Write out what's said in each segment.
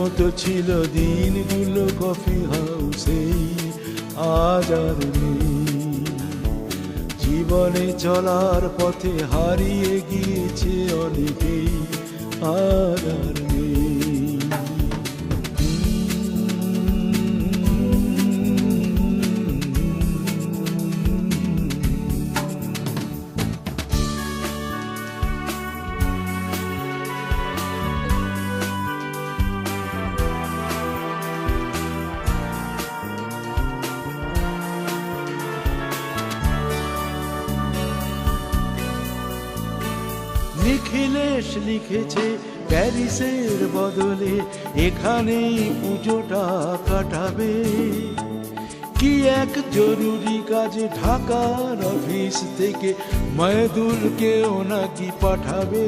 মতো ছিল দিনগুলো কফি হাউসে, আজ আর নেই। জীবনে চলার পথে হারিয়ে গিয়েছে অনেকেই আর আর নিখিলেশ লিখেছে প্যারিসের বদলে, এখানেই পুজোটা কাটাবে। কি এক জরুরি কাজে ঢাকার অফিস থেকে ময়দুলকেও নাকি পাঠাবে?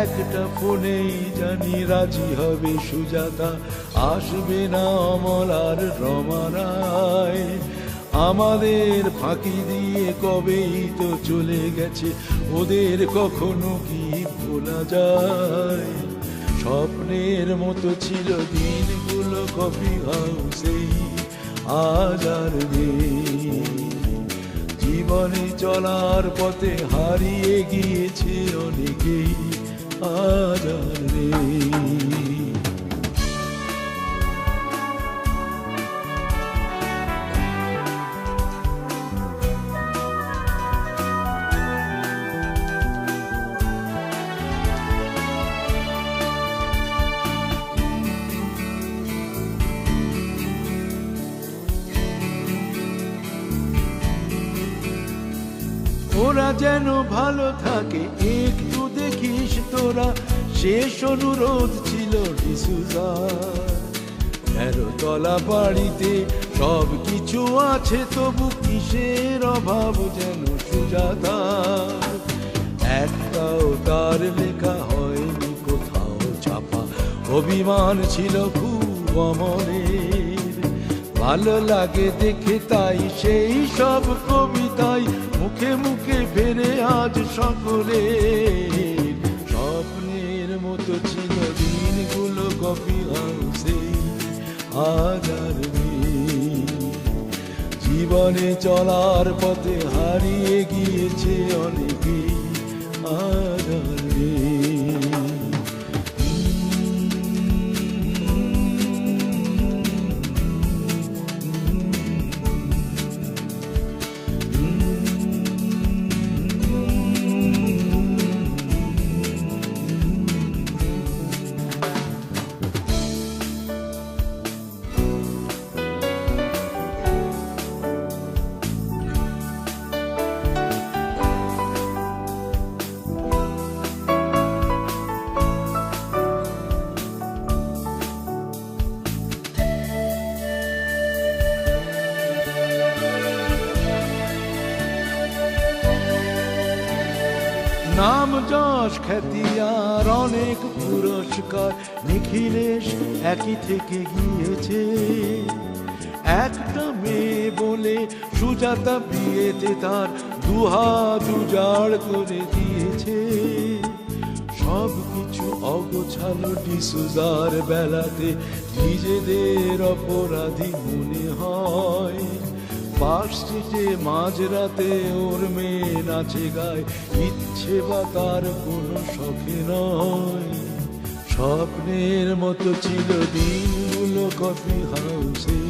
একটা ফোনেই জানি রাজি হবে সুজাতা, আসবে না অমল আর রমারায় আমাদের ফাঁকি দিয়ে কবেই তো চলে গেছে? ওদের কখনো কি ভোলা যায়? স্বপ্নের মতো ছিল দিনগুলো কফি হাউসেই আজ আর জীবনে চলার পথে হারিয়ে গিয়েছে অনেকেই, আজ আর নেই। ওরা যেন ভালো থাকে, একটু দেখিস তোরা। শেষ অনুরোধ ছিল ডিসুজার তেরো তলা বাড়িতে সব কিছু আছে, তবু কিসের অভাব যেন সুজাতার একটাও তার লেখা হয়নি, কোথাও ছাপা। অভিমান ছিল খুব অমরের ভালো লাগে দেখে তাই, সেই সব কবিতাই মুখে মুখে ফেরে আজ সকলে স্বপ্নের মতো ছিল দিনগুলো কফি হাউসে, আজ জীবনে চলার পথে হারিয়ে গিয়েছে অনেকেই আর নাম যশ খ্যাতি আর অনেক পুরস্কার। নিখিলেশ একই থেকে গিয়েছে। একটা মেয়ে বলে সুজাতা বিয়েতে তার দুহাত উজাড় করে দিয়েছে। সব কিছু অগোছালো ডিসুজার বেলাতে নিজেদের অপরাধী মনে হয়। স্ট্রিটে মাঝরাতে ওর মেয়ে নাচে গায়। ইচ্ছে বা তার কোনো শখে নয়। স্বপ্নের মতো ছিল দিনগুলো কফি হাউসে,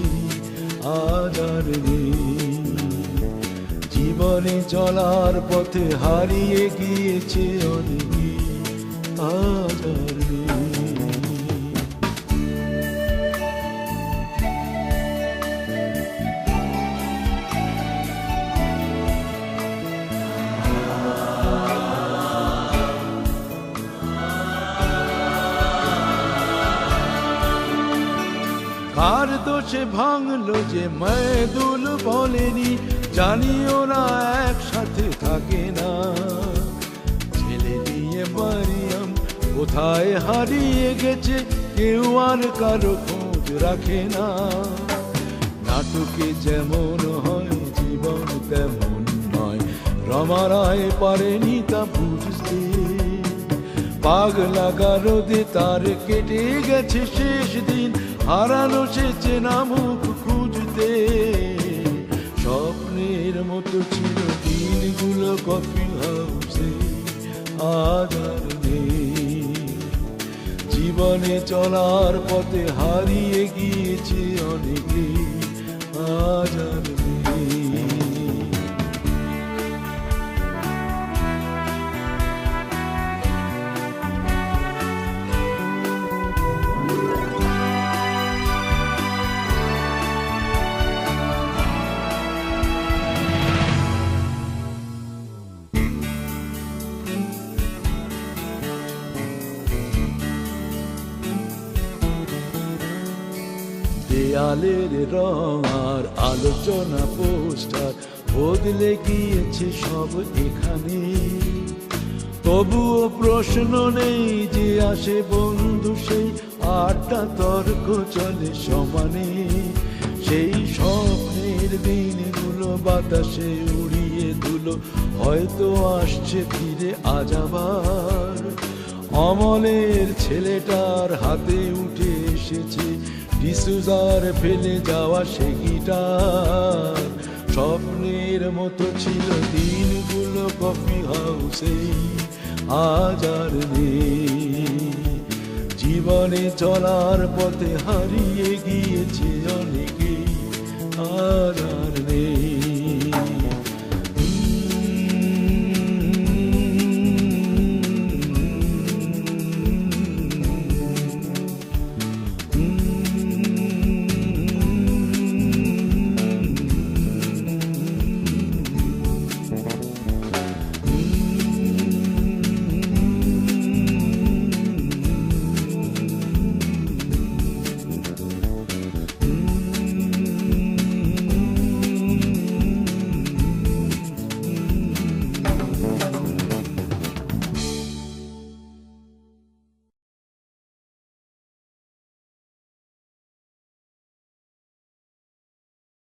আজ আর জীবনে চলার পথে হারিয়ে গিয়েছে অনেকে, আজ আর দোষে ভাঙলো যে ময়দুল বলেনি জানি ওরা একসাথে থাকে না। ছেলে নিয়ে মারিয়াম কোথায় হারিয়ে গেছে, কেউ আর কারও খোঁজ রাখে না। নাটকে যেমন হয়, জীবন তেমন নয় রমারায় পারেনি তা বুঝতে। পাগলা গারদে তার কেটে গেছে শেষ দিন হারানো সে চেনা মুখ খুঁজতে। স্বপ্নের মতো ছিল দিনগুলো কফি হাউসে আধার নেই। জীবনে চলার পথে হারিয়ে গিয়েছে অনেকে, আজ আর দেয়ালের রং আর আলোচনা পোস্টার বদলে গিয়েছে সব এখানে। তবুও প্রশ্ন নেই যে আসে বন্ধু সেই আড্ডা তর্ক চলে সমানে। সেই স্বপ্নের দিনগুলো বাতাসে উড়িয়ে ধুলো, হয়তো আসছে ফিরে আজ আবার। অমলের ছেলেটার হাতে উঠে এসেছে ডিসুজার ফেলে যাওয়া সে গিটার। স্বপ্নের মতো ছিল দিনগুলো কফি হাউসে, আজ আর জীবনে চলার পথে হারিয়ে গিয়েছে অনেকেই আর আর